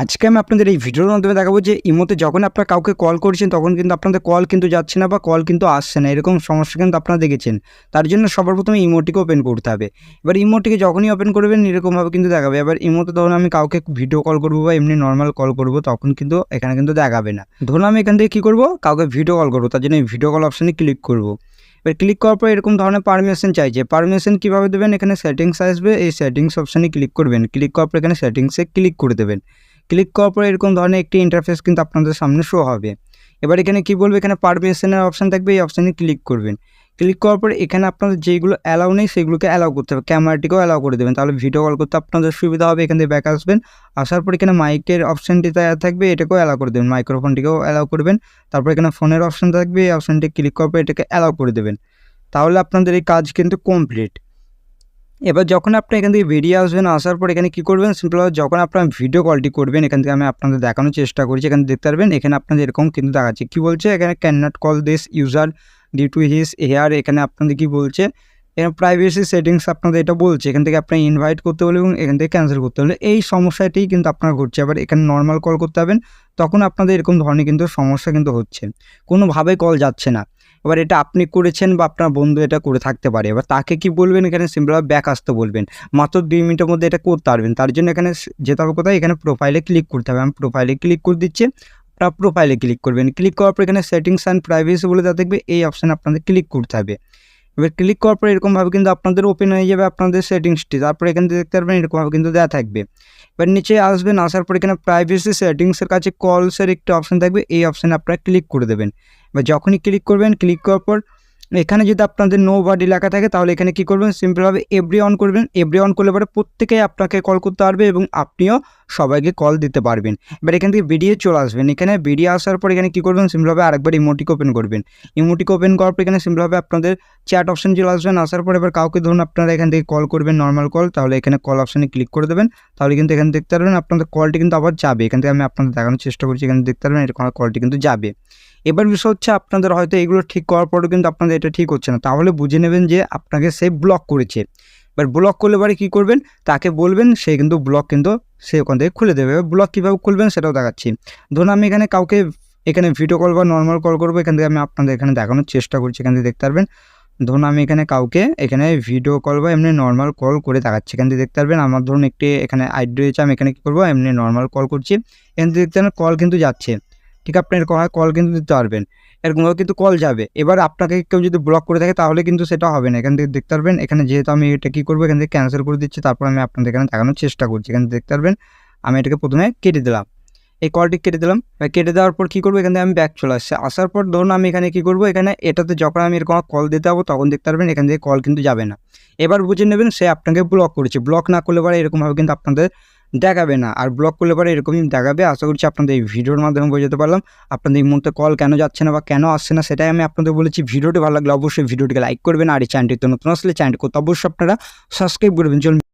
আজকে আমি আপনাদের এই ভিডিওর মাধ্যমে দেখাবো যে ইমোতে যখন আপনারা কাউকে কল করছেন, তখন কিন্তু আপনাদের কল কিন্তু যাচ্ছে না বা কল কিন্তু আসছে না। এরকম সমস্যা কিন্তু আপনারা দেখেছেন। তার জন্য সবার প্রথমে ইমোটিকে ওপেন করতে হবে। এবার ইমোটিকে যখনই ওপেন করবেন, এরকমভাবে কিন্তু দেখাবে। এবার ইমোতে ধরুন আমি কাউকে ভিডিও কল করব বা এমনি নর্মাল কল করব, তখন কিন্তু এখানে কিন্তু দেখাবে না। ধরুন আমি এখান থেকে কী করব? কাউকে ভিডিও কল করব। তার জন্য ভিডিও কল অপশানে ক্লিক করব। এবার ক্লিক করার পর এরকম ধরনের পারমিশন চাইছে পারমিশন কীভাবে দেবেন? এখানে সেটিংস আসবে। এই সেটিংস অপশানে ক্লিক করবেন। ক্লিক করার পর এখানে সেটিংসে ক্লিক করে দেবেন। ক্লিক করার পরে এরকম ধরনের একটি ইন্টারফেস কিন্তু আপনাদের সামনে শো হবে। এবার এখানে কি বলবে? এখানে পারমিশনের অপশান থাকবে, এই অপশানে ক্লিক করবেন। ক্লিক করার পর এখানে আপনাদের যেগুলো অ্যালাউ নেই, সেগুলোকে অ্যালাউ করতে হবে। ক্যামেরাটিকেও অ্যালাউ করে দেবেন। তাহলে ভিডিও কল করতে আপনাদের সুবিধা হবে, এখান থেকে ব্যাক আসবেন। আসার পর এখানে মাইকের অপশানটি থাকবে, এটাকেও অ্যালাউ করে দেবেন। মাইক্রোফোনটিকেও অ্যালাউ করবেন। তারপর এখানে ফোনের অপশান থাকবে, এই অপশানটি ক্লিক করার পর এটাকে অ্যালাউ করে দেবেন। তাহলে আপনাদের এই কাজ কিন্তু কমপ্লিট এবার যখন আপনি এখান থেকে বেরিয়ে আসবেন, আসার পর এখানে কী করবেন? সিম্পলভাবে যখন আপনার ভিডিও কলটি করবেন, এখান থেকে আমি আপনাদের দেখানোর চেষ্টা করছি। এখানে দেখতে পারবেন, এখানে আপনাদের এরকম কিন্তু দেখাচ্ছে। কী বলছে? এখানে can not call this user due to his here এখানে আপনাদের কী বলছে? এখানে প্রাইভেসি সেটিংস আপনাদের এটা বলছে। এখান থেকে আপনি ইনভাইট করতে হলে এবং এখান থেকে ক্যান্সেল করতে হলে এই সমস্যাটি কিন্তু আপনার ঘটছে। আবার এখানে নর্মাল কল করতে হবেন তখন আপনাদের এরকম ধরনের কিন্তু সমস্যা কিন্তু হচ্ছে। কোনোভাবে কল যাচ্ছে না। এবার এটা আপনি করেছেন বা আপনার বন্ধু এটা করে থাকতে পারে। এবার তাকে কি বলবেন? এখানে সিম্পলভাবে ব্যাক আসতে বলবেন। মাত্র দুই মিনিটের মধ্যে এটা করতে পারবেন। তার জন্য এখানে যেতে হবে কোথায়? এখানে প্রোফাইলে ক্লিক করতে হবে। আমি প্রোফাইলে ক্লিক করে দিচ্ছি। আপনার প্রোফাইলে ক্লিক করবেন। ক্লিক করার পর এখানে সেটিংস অ্যান্ড প্রাইভেসি বলে যা দেখবে এই অপশানে আপনাদের ক্লিক করতে হবে। এবার ক্লিক করার পর এরকমভাবে কিন্তু আপনাদের ওপেন হয়ে যাবে আপনাদের সেটিংসটি তারপরে এখানে দেখতে পারবেন এরকমভাবে কিন্তু দেওয়া থাকবে। এবার নিচে আসবেন। আসার পর এখানে প্রাইভেসি সেটিংসের কাছে কলসের একটি অপশান থাকবে। এই অপশানে আপনারা ক্লিক করে দেবেন। এবার যখনই ক্লিক করবেন ক্লিক করার পর এখানে যদি আপনাদের নো বাডি লেখা থাকে, তাহলে এখানে কি করবেন? সিম্পলভাবে এভরি অন করবেন। এভরি অন করলে পরে প্রত্যেকেই আপনাকে কল করতে পারবে এবং আপনিও সবাইকে কল দিতে পারবেন। এবার এখান থেকে বেরিয়ে চলে আসবেন। এখানে বেরিয়ে আসার পর এখানে কি করবেন? সিম্পলভাবে আরেকবার ইমোটিক ওপেন করবেন। ইমোটিক ওপেন করার পর এখানে সিম্পলভাবে আপনাদের চ্যাট অপশন চলে আসবেন আসার পর এবার কাউকে ধরুন আপনারা এখান থেকে কল করবেন নর্মাল কল তাহলে এখানে কল অপশানে ক্লিক করে দেবেন। তাহলে কিন্তু এখানে দেখতে পারবেন আপনাদের কলটি কিন্তু আবার যাবে। এখান থেকে আমি আপনাদের দেখানোর চেষ্টা করছি, এখানে দেখতে পারবেন এরকম কলটি কিন্তু যাবে। এবার বিষয় হচ্ছে আপনাদের হয়তো এগুলো ঠিক করার পরেও কিন্তু আপনাদের এটা ঠিক হচ্ছে না। তাহলে বুঝে নেবেন যে আপনাকে সে ব্লক করেছে। এবার ব্লক করলে পরে কী করবেন? তাকে বলবেন, সে কিন্তু ব্লক কিন্তু সে ওখান থেকে খুলে দেবে। ব্লক কীভাবে খুলবেন সেটাও দেখাচ্ছি। ধরুন আমি এখানে কাউকে, এখানে ভিডিও কল বা নর্মাল কল করব, এখান থেকে আমি আপনাদের এখানে দেখানোর চেষ্টা করছি, এখান থেকে দেখতে পারবেন। ধরুন আমি এখানে কাউকে, এখানে ভিডিও কল বা এমনি নর্মাল কল করে দেখাচ্ছি, এখান থেকে দেখতে পারবেন। আমার ধরুন একটি এখানে আইডি রয়েছে, আমি এখানে কী করব? এমনি নর্মাল কল করছি। এখান থেকে দেখতে পারেন কল কিন্তু যাচ্ছে। ঠিক আপনি এরকম কল কিন্তু দিতে পারবেন। এরকমভাবে কিন্তু কল যাবে। এবার আপনাকে কেউ যদি ব্লক করে থাকে, তাহলে কিন্তু সেটা হবে না। এখান থেকে দেখতে পারবেন, এখানে যেহেতু আমি এটা কী করব, এখান থেকে ক্যান্সেল করে দিচ্ছি, তারপর আমি আপনাদের এখানে দেখানোর চেষ্টা করছি। এখানে দেখতে পারবেন, আমি এটাকে প্রথমে কেটে দিলাম। এই কলটি কেটে দিলাম। কেটে দেওয়ার পর কী করব? এখান থেকে আমি ব্যাক চলে আসছি। আসার পর ধরুন আমি এখানে কী করব? এখানে এটাতে যখন আমি এরকম কল দিতে যাব, তখন দেখতে পারবেন এখান থেকে কল কিন্তু যাবে না। এবার বুঝে নেবেন সে আপনাকে ব্লক করেছে। ব্লক না করলে পরে এরকমভাবে কিন্তু আপনাদের দেখাবে না। আর ব্লক করলে পরে এরকমই দেখাবে। আশা করছি আপনাদের এই ভিডিওর মাধ্যমে বোঝাতে পারলাম। আপনাদের এই মুহূর্তে কল কেন যাচ্ছে না বা কেন আসছে না সেটাই আমি আপনাদের বলেছি। ভিডিওটি ভালো লাগলে অবশ্যই ভিডিওটিকে লাইক করবেন। আর এই চ্যানেলটিতে নতুন আসলে চ্যানেলটি করতে অবশ্যই আপনারা সাবস্ক্রাইব করবেন। চলুন